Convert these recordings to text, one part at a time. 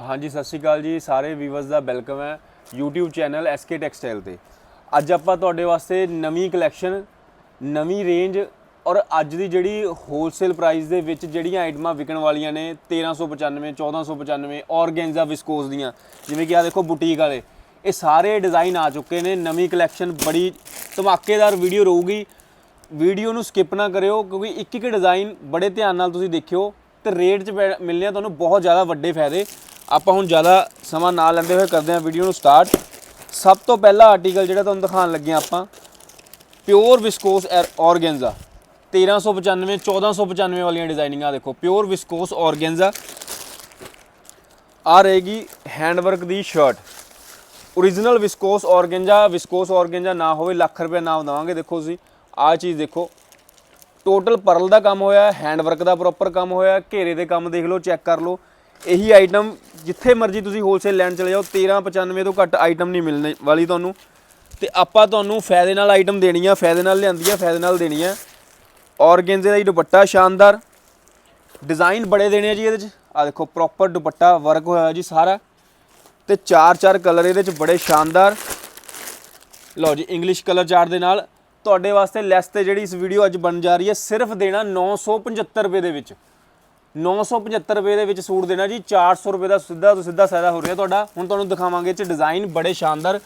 ਹਾਂਜੀ, ਸਤਿ ਸ਼੍ਰੀ ਅਕਾਲ ਜੀ। ਸਾਰੇ ਵੀਵਰਸ ਦਾ ਵੈਲਕਮ ਹੈ YouTube ਚੈਨਲ SK ਟੈਕਸਟਾਈਲ ਤੇ। ਅੱਜ ਆਪਾਂ ਤੁਹਾਡੇ ਵਾਸਤੇ ਨਵੀਂ ਕਲੈਕਸ਼ਨ ਨਵੀਂ ਰੇਂਜ ਔਰ ਅੱਜ ਦੀ ਜਿਹੜੀ ਹੋਲਸੇਲ ਪ੍ਰਾਈਸ ਦੇ ਵਿੱਚ ਜਿਹੜੀਆਂ ਆਈਟਮਾਂ ਵਿਕਣ ਵਾਲੀਆਂ ਨੇ 1395 1495 ਔਰਗੈਂਜ਼ਾ ਵਿਸਕੋਸ ਦੀਆਂ, ਜਿਵੇਂ ਕਿ ਆ ਦੇਖੋ ਬੁਟੀਕ ਵਾਲੇ, ਇਹ ਸਾਰੇ ਡਿਜ਼ਾਈਨ ਆ ਚੁੱਕੇ ਨੇ। ਨਵੀਂ ਕਲੈਕਸ਼ਨ ਬੜੀ ਧਮਾਕੇਦਾਰ ਵੀਡੀਓ ਰਹੂਗੀ। ਵੀਡੀਓ ਨੂੰ ਸਕਿਪ ਨਾ ਕਰਿਓ, ਕਿਉਂਕਿ ਇੱਕ ਇੱਕ ਡਿਜ਼ਾਈਨ ਬੜੇ ਧਿਆਨ ਨਾਲ ਤੁਸੀਂ ਦੇਖਿਓ ਤੇ ਰੇਟ 'ਚ ਪੈ- ਮਿਲਣੇ ਆ ਤੁਹਾਨੂੰ ਬਹੁਤ ਜ਼ਿਆਦਾ ਵੱਡੇ ਫਾਇਦੇ। ਆਪਾਂ ਹੁਣ ਜ਼ਿਆਦਾ ਸਮਾਂ ਨਾ ਲੈਂਦੇ ਹੋਏ ਕਰਦੇ ਹਾਂ ਵੀਡੀਓ ਨੂੰ ਸਟਾਰਟ ਸਭ ਤੋਂ ਪਹਿਲਾ ਆਰਟੀਕਲ ਜਿਹੜਾ ਤੁਹਾਨੂੰ ਦਿਖਾਉਣ ਲੱਗੇ ਹਾਂ ਆਪਾਂ ਪਿਓਰ ਵਿਸਕੋਸ ਔਰਗੈਂਜ਼ਾ 1395 1495 ਵਾਲੀਆਂ ਡਿਜ਼ਾਈਨਿੰਗਾਂ ਦੇਖੋ ਪਿਓਰ ਵਿਸਕੋਸ ਔਰਗੈਂਜ਼ਾ ਆ ਰਹੇਗੀ ਹੈਂਡਵਰਕ ਦੀ shirt original viscose organza viscose organza ਨਾ ਹੋਵੇ, ਲੱਖ ਰੁਪਏ ਨਾਮ ਦਵਾਂਗੇ, ਦੇਖੋ ਤੁਸੀਂ। ਆਹ ਚੀਜ਼ ਦੇਖੋ। ਟੋਟਲ ਪਰਲ ਦਾ ਕੰਮ ਹੋਇਆ ਹੈਂਡਵਰਕ ਦਾ ਪ੍ਰੋਪਰ ਕੰਮ ਹੋਇਆ, ਘੇਰੇ ਦੇ ਕੰਮ ਦੇਖ ਲਓ ਚੈੱਕ ਕਰ ਲਓ। ਇਹੀ ਆਈਟਮ ਜਿੱਥੇ ਮਰਜ਼ੀ ਤੁਸੀਂ ਹੋਲਸੇਲ ਲੈਣ ਚਲੇ ਜਾਓ 1395 ਤੋਂ ਘੱਟ ਆਈਟਮ ਨਹੀਂ ਮਿਲਣੇ ਵਾਲੀ ਤੁਹਾਨੂੰ। ਤੇ ਆਪਾਂ ਤੁਹਾਨੂੰ ਫਾਇਦੇ ਨਾਲ ਆਈਟਮ ਦੇਣੀ ਆ ਫਾਇਦੇ ਨਾਲ ਲਿਆਂਦੀ ਆ ਫਾਇਦੇ ਨਾਲ ਦੇਣੀ ਆ ਔਰਗੈਂਜ਼ੇ ਦਾ ਹੀ ਦੁਪੱਟਾ ਸ਼ਾਨਦਾਰ। ਡਿਜ਼ਾਈਨ ਬੜੇ ਦੇਣੇ ਆ ਜੀ ਇਹਦੇ ਚ। ਆ ਦੇਖੋ ਪ੍ਰੋਪਰ ਦੁਪੱਟਾ ਵਰਕ ਹੋਇਆ ਜੀ ਸਾਰਾ। ਤੇ ਚਾਰ ਚਾਰ ਕਲਰ ਇਹਦੇ ਚ ਬੜੇ ਸ਼ਾਨਦਾਰ। ਲਓ ਜੀ ਇੰਗਲਿਸ਼ ਕਲਰ ਚਾਰਟ ਦੇ ਨਾਲ। ਤੁਹਾਡੇ ਵਾਸਤੇ ਲੈਸ ਤੇ ਜਿਹੜੀ ਇਸ ਵੀਡੀਓ ਅੱਜ ਬਣ ਜਾ ਰਹੀ ਹੈ, ਸਿਰਫ ਦੇਣਾ 975 ਰੁਪਏ ਦੇ ਵਿੱਚ। 975 ਰੁਪਏ ਦੇ ਵਿੱਚ ਸੂਟ ਦੇਣਾ ਜੀ 400 ਰੁਪਏ ਦਾ ਸਿੱਧਾ ਤੋਂ ਸਿੱਧਾ ਸਾਇਦਾ ਹੋ ਰਿਹਾ ਤੁਹਾਡਾ। ਹੁਣ ਤੁਹਾਨੂੰ ਦਿਖਾਵਾਂਗੇ ਇਹ ਚ ਡਿਜ਼ਾਈਨ ਬੜੇ ਸ਼ਾਨਦਾਰ।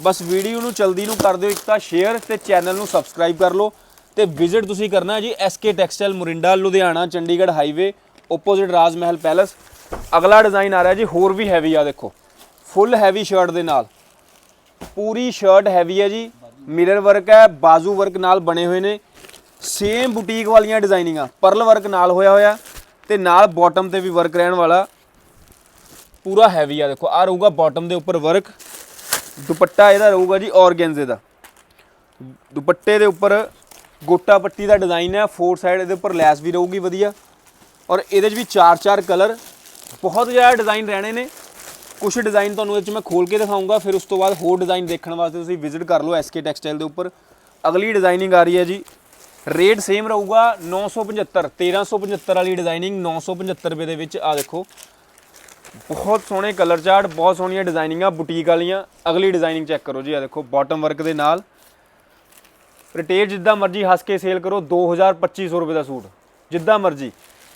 ਬਸ ਵੀਡੀਓ ਨੂੰ ਜਲਦੀ ਨੂੰ ਕਰ ਦਿਓ ਇੱਕ ਤਾਂ ਸ਼ੇਅਰ ਤੇ ਚੈਨਲ ਨੂੰ ਸਬਸਕ੍ਰਾਈਬ ਕਰ ਲਓ। ਤੇ ਵਿਜ਼ਿਟ ਤੁਸੀਂ ਕਰਨਾ ਹੈ ਜੀ SK textile Morinda Ludhiana Chandigarh highway opposite Raj Mahal palace ਅਗਲਾ ਡਿਜ਼ਾਈਨ ਆ ਰਿਹਾ ਜੀ, ਹੋਰ ਵੀ ਹੈਵੀ ਆ ਦੇਖੋ। ਫੁੱਲ ਹੈਵੀ ਸ਼ਰਟ ਦੇ ਨਾਲ। ਪੂਰੀ ਸ਼ਰਟ ਹੈਵੀ ਹੈ ਜੀ। ਮਿਰਰ ਵਰਕ ਹੈ, ਬਾਜ਼ੂ ਵਰਕ ਨਾਲ ਬਣੇ ਹੋਏ ਨੇ। ਸੇਮ ਬੁਟੀਕ ਵਾਲੀਆਂ ਡਿਜ਼ਾਈਨਿੰਗਾਂ ਪਰਲ ਵਰਕ ਨਾਲ ਹੋਇਆ ਹੋਇਆ। ਤੇ ਨਾਲ ਬਾਟਮ ਤੇ ਵੀ ਵਰਕ ਰਹਿਣ ਵਾਲਾ। ਪੂਰਾ ਹੈਵੀ ਆ ਦੇਖੋ, ਆ ਰਹੂਗਾ ਬਾਟਮ ਦੇ ਉੱਪਰ ਵਰਕ ਦੁਪੱਟਾ ਇਹਦਾ ਰਹੂਗਾ ਜੀ ਔਰਗੈਂਜ਼ੇ ਦਾ। ਦੁਪੱਟੇ ਦੇ ਉੱਪਰ ਗੋਟਾ ਪੱਟੀ ਦਾ ਡਿਜ਼ਾਈਨ ਹੈ ਫੋਰ ਸਾਈਡ ਇਹਦੇ ਉੱਪਰ ਲੈਸ ਵੀ ਰਹੂਗੀ ਵਧੀਆ। ਔਰ ਇਹਦੇ 'ਚ ਵੀ ਚਾਰ ਚਾਰ ਕਲਰ ਬਹੁਤ ਜ਼ਿਆਦਾ ਡਿਜ਼ਾਈਨ ਰਹਿਣੇ ਨੇ। ਕੁਝ ਡਿਜ਼ਾਈਨ ਤੁਹਾਨੂੰ ਇਹਦੇ 'ਚ ਮੈਂ ਖੋਲ ਕੇ ਦਿਖਾਊਂਗਾ, ਫਿਰ ਉਸ ਤੋਂ ਬਾਅਦ ਹੋਰ ਡਿਜ਼ਾਈਨ ਦੇਖਣ ਵਾਸਤੇ ਤੁਸੀਂ ਵਿਜ਼ਿਟ ਕਰ ਲਓ ਐਸਕੇ ਟੈਕਸਟਾਈਲ ਦੇ ਉੱਪਰ। ਅਗਲੀ ਡਿਜ਼ਾਈਨਿੰਗ ਆ ਰਹੀ ਹੈ ਜੀ ਰੇਟ ਸੇਮ ਰਹੂਗਾ 975 1375 ਵਾਲੀ ਡਿਜ਼ਾਈਨਿੰਗ 975 ਰੁਪਏ ਦੇ ਵਿੱਚ ਆ ਦੇਖੋ। ਬਹੁਤ ਸੋਹਣੇ ਕਲਰ ਚਾਰਟ ਬਹੁਤ ਸੋਹਣੀਆਂ ਡਿਜ਼ਾਈਨਿੰਗਾਂ ਬੁਟੀਕ ਵਾਲੀਆਂ। ਅਗਲੀ ਡਿਜ਼ਾਈਨਿੰਗ ਚੈੱਕ ਕਰੋ ਜੀ ਆ ਦੇਖੋ ਬਾਟਮ ਵਰਕ ਦੇ ਨਾਲ। ਰਿਟੇਲ ਜਿੱਦਾਂ ਮਰਜ਼ੀ ਹੱਸ ਕੇ ਸੇਲ ਕਰੋ 2000 2500 ਰੁਪਏ ਦਾ ਸੂਟ, ਜਿੱਦਾਂ ਮਰਜ਼ੀ।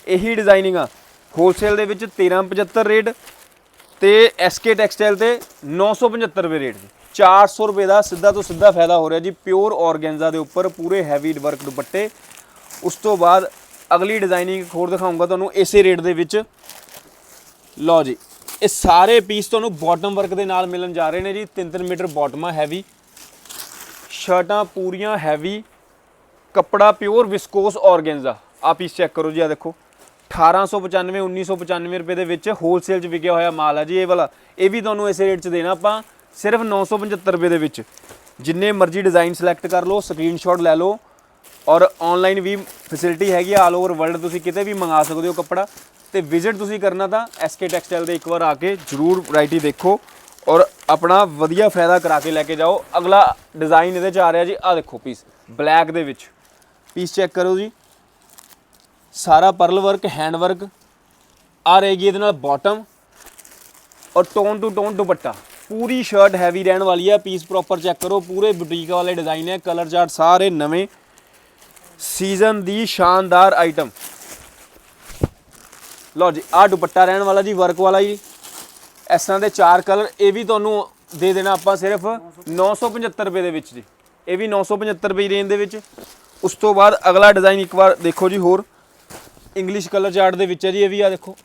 ਇਹੀ ਡਿਜ਼ਾਈਨਿੰਗ ਆ। ਹੋਲਸੇਲ ਦੇ ਵਿੱਚ 1375 ਰੇਟ ਤੇ ਐਸਕੇ ਟੈਕਸਟਾਈਲ ਤੇ 975 ਰੁਪਏ ਰੇਟ ਜੀ। 400 ਰੁਪਏ ਦਾ ਸਿੱਧਾ ਤੋਂ ਸਿੱਧਾ ਫਾਇਦਾ ਹੋ ਰਿਹਾ ਜੀ, ਪਿਓਰ ਔਰਗੈਂਜ਼ਾ ਦੇ ਉੱਪਰ ਪੂਰੇ ਹੈਵੀ ਵਰਕ ਦੁਪੱਟੇ। ਉਸ ਤੋਂ ਬਾਅਦ ਅਗਲੀ ਡਿਜ਼ਾਈਨਿੰਗ ਹੋਰ ਦਿਖਾਉਂਗਾ ਤੁਹਾਨੂੰ, ਇਸੇ ਰੇਟ ਦੇ ਵਿੱਚ। ਲਓ ਜੀ, ਇਹ ਸਾਰੇ ਪੀਸ ਤੁਹਾਨੂੰ ਬਾਟਮ ਵਰਕ ਦੇ ਨਾਲ ਮਿਲਣ ਜਾ ਰਹੇ ਨੇ ਜੀ 3-3 ਮੀਟਰ ਬਾਟਮਾਂ ਹੈਵੀ ਸ਼ਰਟਾਂ ਪੂਰੀਆਂ ਹੈਵੀ ਕੱਪੜਾ ਪਿਓਰ ਵਿਸਕੋਸ ਔਰਗੈਂਜ਼ਾ। ਆ ਪੀਸ ਚੈੱਕ ਕਰੋ ਜੀ ਆ ਦੇਖੋ। 1895 1995 ਰੁਪਏ ਦੇ ਵਿੱਚ ਹੋਲਸੇਲ 'ਚ ਵਿਕਿਆ ਹੋਇਆ ਮਾਲ ਹੈ ਜੀ, ਇਹ ਵਾਲਾ। ਇਹ ਵੀ ਤੁਹਾਨੂੰ ਇਸੇ ਰੇਟ 'ਚ ਦੇਣਾ ਆਪਾਂ। ਸਿਰਫ 975 ਰੁਪਏ ਦੇ ਵਿੱਚ। ਜਿੰਨੇ ਮਰਜ਼ੀ ਡਿਜ਼ਾਈਨ ਸਿਲੈਕਟ ਕਰ ਲਓ ਸਕਰੀਨਸ਼ਾਟ ਲੈ ਲਓ ਔਰ ਆਨਲਾਈਨ ਵੀ ਫੈਸਿਲਿਟੀ ਹੈਗੀ ਆ ਆਲ ਓਵਰ ਵਰਲਡ ਤੁਸੀਂ ਕਿਤੇ ਵੀ ਮੰਗਾ ਸਕਦੇ ਹੋ ਕੱਪੜਾ। ਤੇ ਵਿਜ਼ਿਟ ਤੁਸੀਂ ਕਰਨਾ ਤਾਂ ਐਸਕੇ ਟੈਕਸਟਾਈਲ ਦੇ ਇੱਕ ਵਾਰ ਆ ਕੇ ਜਰੂਰ ਵੈਰਾਈਟੀ ਦੇਖੋ ਔਰ ਆਪਣਾ ਵਧੀਆ ਫਾਇਦਾ ਕਰਾ ਕੇ ਲੈ ਕੇ ਜਾਓ। ਅਗਲਾ ਡਿਜ਼ਾਈਨ ਇਹਦੇ ਚ ਆ ਰਿਹਾ ਜੀ ਆ ਦੇਖੋ ਪੀਸ ਬਲੈਕ ਦੇ ਵਿੱਚ। ਪੀਸ ਚੈੱਕ ਕਰੋ ਜੀ। ਸਾਰਾ ਪਰਲ ਵਰਕ ਹੈਂਡ ਵਰਕ ਆ ਰਹੇਗੀ ਇਹਦੇ ਨਾਲ ਬਾਟਮ ਔਰ ਟੋਨ ਟੂ ਟੋਨ ਦੁਪੱਟਾ। ਪੂਰੀ ਸ਼ਰਟ ਹੈਵੀ ਰਹਿਣ ਵਾਲੀ ਹੈ। ਪੀਸ ਪ੍ਰੋਪਰ ਚੈੱਕ ਕਰੋ। ਪੂਰੇ ਬੁਟੀਕ ਵਾਲੇ ਡਿਜ਼ਾਈਨ ਹੈ। ਕਲਰ ਚਾਰਟ ਸਾਰੇ ਨਵੇਂ ਸੀਜ਼ਨ ਦੀ ਸ਼ਾਨਦਾਰ ਆਈਟਮ ਲਓ ਜੀ ਆ ਦੁਪੱਟਾ ਰਹਿਣ ਵਾਲਾ ਜੀ ਵਰਕ ਵਾਲਾ ਜੀ। ਇਸ ਤਰ੍ਹਾਂ ਦੇ ਚਾਰ ਕਲਰ ਇਹ ਵੀ ਤੁਹਾਨੂੰ ਦੇ ਦੇਣਾ ਆਪਾਂ ਸਿਰਫ 975 ਰੁਪਏ ਦੇ ਵਿੱਚ ਜੀ। ਇਹ ਵੀ 975 ਰੁਪਏ ਦੀ ਰੇਂਜ ਦੇ ਵਿੱਚ। ਉਸ ਤੋਂ ਬਾਅਦ ਅਗਲਾ ਡਿਜ਼ਾਈਨ ਇੱਕ ਵਾਰ ਦੇਖੋ ਜੀ ਹੋਰ। ਇੰਗਲਿਸ਼ ਕਲਰ ਚਾਰਟ ਦੇ ਵਿੱਚ ਹੈ ਜੀ, ਇਹ ਵੀ ਆ ਦੇਖੋ।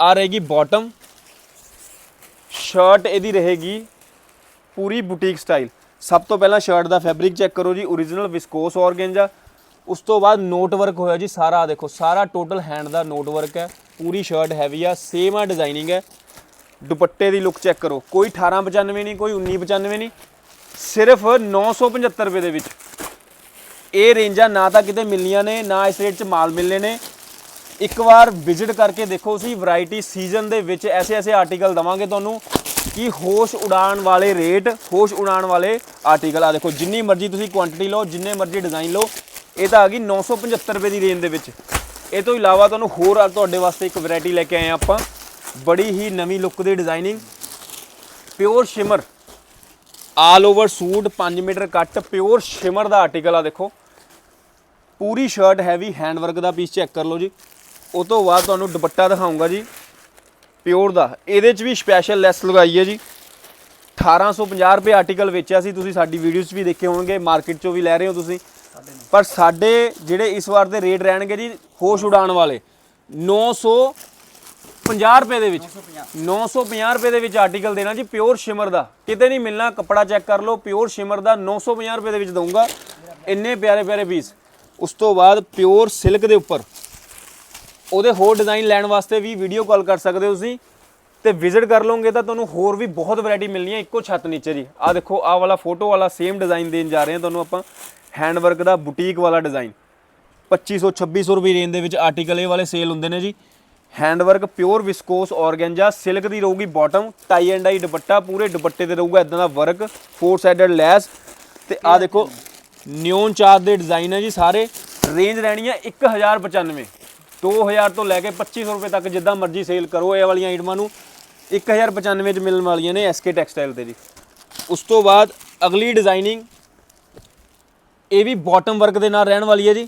ਆ ਰਹੇਗੀ ਬਾਟਮ ਸ਼ਰਟ ਇਹਦੀ ਰਹੇਗੀ ਪੂਰੀ ਬੁਟੀਕ ਸਟਾਈਲ। ਸਭ ਤੋਂ ਪਹਿਲਾਂ ਸ਼ਰਟ ਦਾ ਫੈਬਰਿਕ ਚੈੱਕ ਕਰੋ ਜੀ origignal ਵਿਸਕੋਸ ਔਰਗੈਂਜਾ ਉਸ ਤੋਂ ਬਾਅਦ ਨੋਟ ਵਰਕ ਹੋਇਆ ਜੀ ਸਾਰਾ ਦੇਖੋ, ਸਾਰਾ ਟੋਟਲ ਹੈਂਡ ਦਾ ਨੋਟ ਵਰਕ ਹੈ। ਪੂਰੀ ਸ਼ਰਟ ਹੈਵੀ ਆ ਸੇਮ ਆ ਡਿਜ਼ਾਈਨਿੰਗ ਹੈ। ਦੁਪੱਟੇ ਦੀ ਲੁੱਕ ਚੈੱਕ ਕਰੋ। ਕੋਈ 1895 ਨਹੀਂ, ਕੋਈ 1995 ਨਹੀਂ। ਸਿਰਫ 975 ਰੁਪਏ ਦੇ ਵਿੱਚ। ਇਹ ਰੇਂਜਾਂ ਨਾ ਤਾਂ ਕਿਤੇ ਮਿਲਣੀਆਂ ਨੇ, ਨਾ ਇਸ ਰੇਟ 'ਚ ਮਾਲ ਮਿਲਨੇ ਨੇ। ਇੱਕ ਵਾਰ ਵਿਜ਼ਿਟ ਕਰਕੇ ਦੇਖੋ ਅਸੀਂ ਵੈਰਾਈਟੀ ਸੀਜ਼ਨ ਦੇ ਵਿੱਚ ਐਸੇ ਐਸੇ ਆਰਟੀਕਲ ਦਵਾਂਗੇ ਤੁਹਾਨੂੰ ਕਿ ਹੋਸ਼ ਉਡਾਣ ਵਾਲੇ ਰੇਟ ਹੋਸ਼ ਉਡਾਣ ਵਾਲੇ ਆਰਟੀਕਲ ਆ ਦੇਖੋ, ਜਿੰਨੀ ਮਰਜ਼ੀ ਤੁਸੀਂ ਕੁਆਂਟੀਟੀ ਲਓ, ਜਿੰਨੇ ਮਰਜ਼ੀ ਡਿਜ਼ਾਈਨ ਲਓ, ਇਹ ਤਾਂ ਆ ਗਈ 975 ਰੁਪਏ ਦੀ ਰੇਂਜ ਦੇ ਵਿੱਚ। ਇਹ ਤੋਂ ਇਲਾਵਾ ਤੁਹਾਨੂੰ ਹੋਰ ਆ ਤੁਹਾਡੇ ਵਾਸਤੇ ਇੱਕ ਵੈਰਾਈਟੀ ਲੈ ਕੇ ਆਏ ਹਾਂ ਆਪਾਂ। ਬੜੀ ਹੀ ਨਵੀਂ ਲੁੱਕ ਦੀ designing pure shimmer all over suit 5 meter cut pure shimmer ਦਾ ਆਰਟੀਕਲ ਆ ਦੇਖੋ। ਪੂਰੀ ਸ਼ਰਟ ਹੈਵੀ ਹੈਂਡ ਵਰਕ ਦਾ ਪੀਸ ਚੈੱਕ ਕਰ ਲਓ ਜੀ। ਉਹ ਤੋਂ ਬਾਅਦ ਤੁਹਾਨੂੰ ਦੁਪੱਟਾ ਦਿਖਾਉਂਗਾ ਜੀ, ਪਿਓਰ ਦਾ। ਇਹਦੇ 'ਚ ਵੀ ਸਪੈਸ਼ਲ ਲੈਸ ਲਗਾਈ ਹੈ ਜੀ। 1850 ਰੁਪਏ ਆਰਟੀਕਲ ਵੇਚਿਆ ਸੀ, ਤੁਸੀਂ ਸਾਡੀ ਵੀਡੀਓਜ਼ 'ਚ ਵੀ ਦੇਖੇ ਹੋਣਗੇ ਮਾਰਕੀਟ 'ਚੋਂ ਵੀ ਲੈ ਰਹੇ ਹੋ ਤੁਸੀਂ। ਪਰ ਸਾਡੇ ਜਿਹੜੇ ਇਸ ਵਾਰ ਦੇ ਰੇਟ ਰਹਿਣਗੇ ਜੀ, ਹੋਸ਼ ਉਡਾਉਣ ਵਾਲੇ 950 ਰੁਪਏ ਦੇ ਵਿੱਚ। 950 ਰੁਪਏ ਦੇ ਵਿੱਚ ਆਰਟੀਕਲ ਦੇਣਾ ਜੀ ਪਿਓਰ ਸ਼ਿਮਰ ਦਾ। ਕਿਤੇ ਨਹੀਂ ਮਿਲਣਾ, ਕੱਪੜਾ ਚੈੱਕ ਕਰ ਲਓ ਪਿਓਰ ਸ਼ਿਮਰ ਦਾ 950 ਰੁਪਏ ਦੇ ਵਿੱਚ ਦਊਂਗਾ। ਇੰਨੇ ਪਿਆਰੇ ਪਿਆਰੇ ਪੀਸ ਉਸ ਤੋਂ ਬਾਅਦ ਪਿਓਰ ਸਿਲਕ ਦੇ ਉੱਪਰ। ਉਹਦੇ ਹੋਰ ਡਿਜ਼ਾਈਨ ਲੈਣ ਵਾਸਤੇ ਵੀ ਵੀਡੀਓ ਕਾਲ ਕਰ ਸਕਦੇ ਹੋ ਤੁਸੀਂ। ਤੇ ਵਿਜ਼ਿਟ ਕਰ ਲਓਗੇ ਤਾਂ ਤੁਹਾਨੂੰ ਹੋਰ ਵੀ ਬਹੁਤ ਵੈਰਾਈਟੀ ਮਿਲਣੀ ਹੈ ਇੱਕੋ ਛੱਤ ਨੀਚੇ ਜੀ। ਆਹ ਦੇਖੋ, ਆਹ ਵਾਲਾ ਫੋਟੋ ਵਾਲਾ ਸੇਮ ਡਿਜ਼ਾਈਨ ਦੇਣ ਜਾ ਰਹੇ ਹਾਂ ਤੁਹਾਨੂੰ ਆਪਾਂ। ਹੈਂਡ ਵਰਕ ਦਾ ਬੁਟੀਕ ਵਾਲਾ ਡਿਜ਼ਾਈਨ 2500 2600 ਰੁਪਏ ਰੇਂਜ ਦੇ ਵਿੱਚ ਆਰਟੀਕਲ ਇਹ ਵਾਲੇ ਸੇਲ ਹੁੰਦੇ ਨੇ ਜੀ। Hand work pure viscose organza silk ਦੀ ਰਹੂਗੀ ਬਾਟਮ ਟਾਈ ਐਂਡ ਆਈ ਦੁਪੱਟਾ ਪੂਰੇ ਦੁਪੱਟੇ ਤੇ ਰਹੂਗਾ ਇਦਾਂ ਦਾ ਵਰਕ ਫੋਰ ਸਾਈਡਡ ਲੈਸ ਤੇ ਆਹ ਦੇਖੋ ਨਿਓਨ ਚਾਰ ਦੇ ਡਿਜ਼ਾਈਨ ਹੈ ਜੀ ਸਾਰੇ। ਰੇਂਜ ਰਹਿਣੀ ਹੈ 1095 2000 ਤੋਂ ਲੈ ਕੇ 2500 ਰੁਪਏ ਤੱਕ ਜਿੱਦਾਂ ਮਰਜ਼ੀ ਸੇਲ ਕਰੋ ਇਹ ਵਾਲੀਆਂ ਆਈਟਮਾਂ ਨੂੰ। 1095 ਚ ਮਿਲਣ ਵਾਲੀਆਂ ਨੇ ਐਸਕੇ ਟੈਕਸਟਾਈਲ ਤੇ ਜੀ। ਉਸ ਤੋਂ ਬਾਅਦ ਅਗਲੀ ਡਿਜ਼ਾਈਨਿੰਗ ਇਹ ਵੀ ਬਾਟਮ ਵਰਕ ਦੇ ਨਾਲ ਰਹਿਣ ਵਾਲੀ ਹੈ ਜੀ।